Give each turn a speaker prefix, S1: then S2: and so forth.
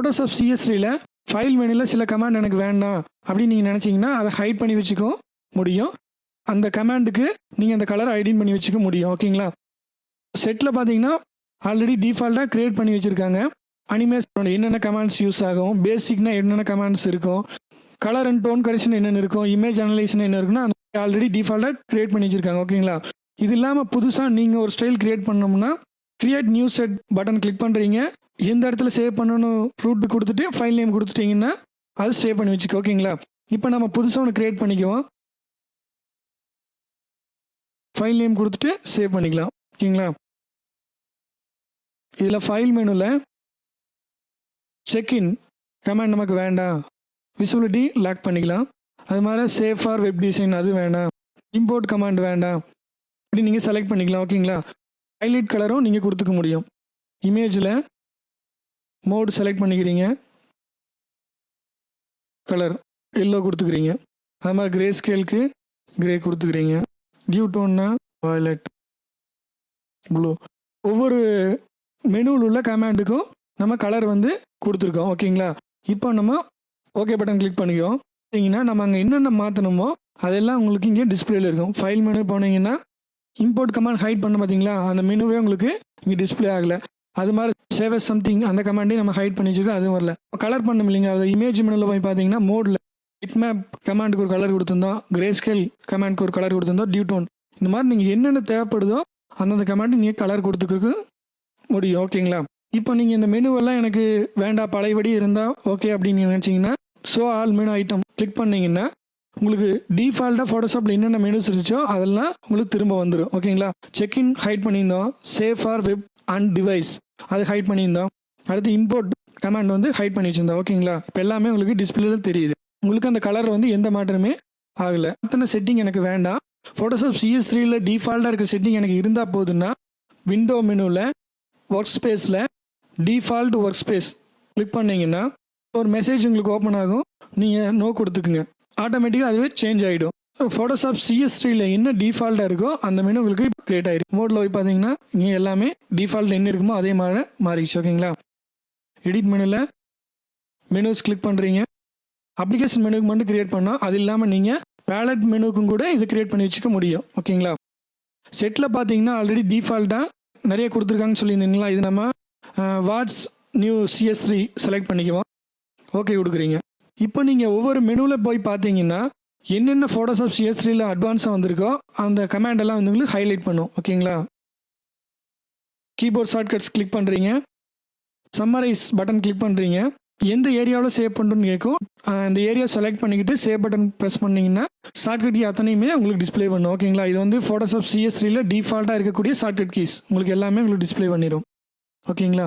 S1: Photoshop சிஎஸ்ரியில் file மெனுவில் சில command எனக்கு வேண்டாம் அப்படின்னு நீங்கள் நினச்சிங்கன்னா அதை ஹைட் பண்ணி வச்சுக்க. முடியும். அந்த கமாண்டுக்கு நீங்கள் அந்த கலரை ஐடென்ட் பண்ணி வச்சுக்க முடியும். ஓகேங்களா செட்டில் பார்த்தீங்கன்னா ஆல்ரெடி டிஃபால்ட்டாக க்ரியேட் பண்ணி வச்சுருக்காங்க. அனிமேஸ் என்னென்ன கமாண்ட்ஸ் யூஸ் ஆகும் பேசிக்னா என்னென்ன கமாண்ட்ஸ் இருக்கும் கலர் அண்ட் டோன் கரெக்ஷன் என்னென்ன இருக்கும் இமேஜ் அனலைஸ்னு என்ன இருக்குன்னா ஆல்ரெடி டிஃபால்ட்டாக க்ரியேட் பண்ணி வச்சுருக்காங்க. ஓகேங்களா இது இல்லாமல் புதுசாக நீங்கள் ஒரு ஸ்டைல் க்ரியேட் பண்ணோம்னா create new set button click பண்ணுறீங்க எந்த இடத்துல சேவ் பண்ணணும் ரூட் கொடுத்துட்டு ஃபைல் நேம் கொடுத்துட்டீங்கன்னா அது சேவ் பண்ணி வச்சுக்கோ ஓகேங்களா? இப்போ நம்ம புதுசாக ஒன்று க்ரியேட் பண்ணிக்குவோம். ஃபைல் நேம் கொடுத்துட்டு சேவ் பண்ணிக்கலாம் ஓகேங்களா? இதில் ஃபைல் மெனுவில் செக்இன் கமெண்ட் நமக்கு வேண்டாம் விசிபிலிட்டி லாக் பண்ணிக்கலாம். அது மாதிரி சேஃப் ஃபார் வெப் டிசைன் அது வேண்டாம் இம்போர்ட் கமாண்ட் வேண்டாம். இப்படி நீங்கள் செலக்ட் பண்ணிக்கலாம் ஓகேங்களா? ஹைலைட் கலரும் நீங்கள் கொடுத்துக்க முடியும். இமேஜில் மோடு செலக்ட் பண்ணிக்கிறீங்க. கலர் எல்லோ கொடுத்துக்கிறீங்க. அது மாதிரி கிரே ஸ்கேலுக்கு கிரே கொடுத்துக்கிறீங்க டியூ டோன்னா வயலட் ப்ளூ ஒவ்வொரு மெனுவில் உள்ள கமாண்டுக்கும் நம்ம கலர் வந்து கொடுத்துருக்கோம். ஓகேங்களா இப்போ நம்ம ஓகே பட்டன் கிளிக் பண்ணிக்குவோம் பார்த்தீங்கன்னா நம்ம அங்கே என்னென்ன மாற்றணுமோ அதெல்லாம் உங்களுக்கு இங்கே டிஸ்பிளேல இருக்கும். ஃபைல் மெனு போனீங்கன்னா இம்போர்ட் கமாண்ட் ஹைட் பண்ண பார்த்தீங்களா அந்த மெனுவே உங்களுக்கு இங்கே டிஸ்பிளே ஆகலை. அது மாதிரி சேவ் சம்திங் அந்த கமாண்டே நம்ம ஹைட் பண்ணி வச்சுருக்கோம் அதுவும் வரல. கலர் பண்ண இல்லைங்க அது இமேஜ் மெனுவில் போய் பார்த்தீங்கன்னா மோடில் ஹிட் மேப் கமாண்டுக்கு ஒரு கலர் கொடுத்துருந்தோம் கிரே ஸ்கேல் கமாண்டுக்கு ஒரு கலர் கொடுத்துருந்தோம் டியூ டோன் இந்த மாதிரி நீங்கள் என்னென்ன தேவைப்படுதோ அந்தந்த கமாண்டு நீங்கள் கலர் கொடுத்துக்கிறதுக்கு முடியும் ஓகேங்களா? இப்போ நீங்கள் இந்த மெனுவெல்லாம் எனக்கு வேண்டாம் பழையபடி இருந்தால் ஓகே அப்படின்னு நினச்சிங்கன்னா so all menu item click பண்ணிங்கன்னா உங்களுக்கு டிஃபால்ட்டாக ஃபோட்டோஷாப்பில் என்னென்ன மெனுஸ் இருந்துச்சோ அதெல்லாம் உங்களுக்கு திரும்ப வந்துடும் ஓகேங்களா செக்இன் ஹைட் பண்ணியிருந்தோம். Save for web and device அது ஹைட் பண்ணியிருந்தோம். அடுத்து இம்போர்ட் கமாண்ட் வந்து ஹைட் பண்ணி வச்சுருந்தோம். ஓகேங்களா இப்போ எல்லாமே உங்களுக்கு டிஸ்பிளேல தெரியுது. உங்களுக்கு அந்த கலர் வந்து எந்த மாற்றமே ஆகலை. அத்தனை செட்டிங் எனக்கு வேண்டாம். ஃபோட்டோஷாப் சிஎஸ் த்ரீல டிஃபால்ட்டாக இருக்க செட்டிங் எனக்கு இருந்தால் போதுன்னா விண்டோ மெனுவில் ஒர்க் ஸ்பேஸில் டிஃபால்ட் ஒர்க் ஸ்பேஸ் கிளிக் பண்ணிங்கன்னா ஒரு மெசேஜ் உங்களுக்கு ஓப்பன் ஆகும். நீங்கள் நோ கொடுத்துக்குங்க. ஆட்டோமேட்டிக்காக அதுவே சேஞ்ச் ஆகிடும் ஃபோட்டோஷாப் சிஎஸ் என்ன டிஃபால்ட்டாக இருக்கோ அந்த மெனு உங்களுக்கு கிரியேட் ஆயிருக்கு மோடில் போய் பார்த்தீங்கன்னா இங்கே எல்லாமே டிஃபால்ட் என்ன இருக்குமோ அதே மாதிரி மாறிடுச்சு ஓகேங்களா எடிட் மெனுவில் மெனுஸ் கிளிக் பண்ணுறீங்க அப்ளிகேஷன் மெனுக்கு மட்டும் கிரியேட் பண்ணால் அது இல்லாமல் நீங்கள் பேலட் மெனுக்கும் கூட இது கிரியேட் பண்ணி வச்சுக்க முடியும் ஓகேங்களா செட்டில் பார்த்தீங்கன்னா ஆல்ரெடி டிஃபால்ட்டாக நிறைய கொடுத்துருக்காங்கன்னு சொல்லியிருந்தீங்களா? இது நம்ம what's new CS three select பண்ணிக்குவோம். ஓகே கொடுக்குறீங்க. இப்போ நீங்கள் ஒவ்வொரு மெனுவில் போய் பார்த்தீங்கன்னா என்னென்ன ஃபோட்டோஷாப் சிஎஸ் த்ரீல அட்வான்ஸாக வந்திருக்கோ அந்த கமாண்ட் எல்லாம் வந்து உங்களுக்கு ஹைலைட் பண்ணும் ஓகேங்களா? கீபோர்ட் ஷார்ட்கட்ஸ் கிளிக் பண்ணுறீங்க சம்மரைஸ் பட்டன் கிளிக் பண்ணுறீங்க எந்த ஏரியாவில் சேவ் பண்ணுறோன்னு கேட்கும். அந்த இந்த ஏரியா செலக்ட் பண்ணிக்கிட்டு சேவ் பட்டன் ப்ரெஸ் பண்ணிங்கன்னா ஷார்ட்கட் கீ அத்தனையுமே உங்களுக்கு டிஸ்ப்ளே பண்ணும் ஓகேங்களா? இது வந்து ஃபோட்டோஷாப் சிஎஸ் த்ரீல டிஃபால்ட்டாக இருக்கக்கூடிய ஷார்ட்கட் கீஸ் உங்களுக்கு எல்லாமே உங்களுக்கு டிஸ்ப்ளே பண்ணிடும் ஓகேங்களா?